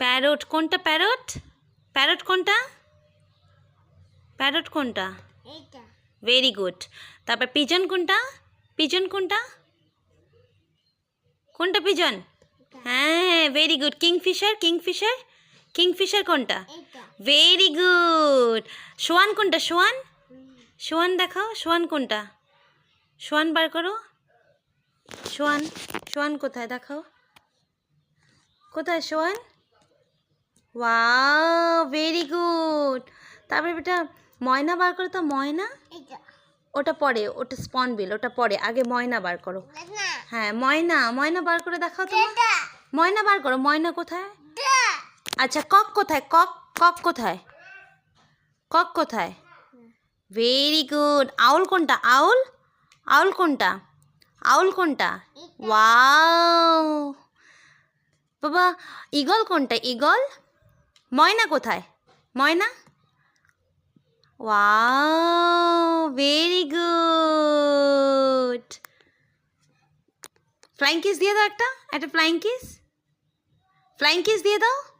Parrot কোনটা parrot? Parrot কোনটা? Parrot কোনটা? ভেরি গুড তারপর পিজন কোনটা? পিজন কোনটা? কোনটা পিজন হ্যাঁ very good kingfisher kingfisher kingfisher কোনটা? ভেরি গুড সোয়ান কোনটা সোয়ান সোয়ান দেখাও সোয়ান কোনটা? সোয়ান বার করো। সোয়ান সোয়ান কোথায়? দেখাও। কোথায় সোয়ান ওয়াও ভেরি গুড তারপরে বেটা ময়না বার করো তো ময়না? ওটা পরে ওটা স্পন বিল ওটা পরে আগে ময়না বার করো। হ্যাঁ ময়না ময়না বার করে দেখাও তো। ময়না বার করো ময়না কোথায়? আচ্ছা কক কোথায়? কক কক কোথায়? কক কোথায়? ভেরি গুড আউল কোনটা? আউল? আউল কোনটা? আউল কোনটা? ওয়াও। বাবা ইগল কোনটা? ইগল ময়না কোথায়? ময়না? Wow, very good. Flying kiss দিয়ে দাও একটা একটা ফ্লাইং কিস। ফ্লাইং কিস দিয়ে দাও।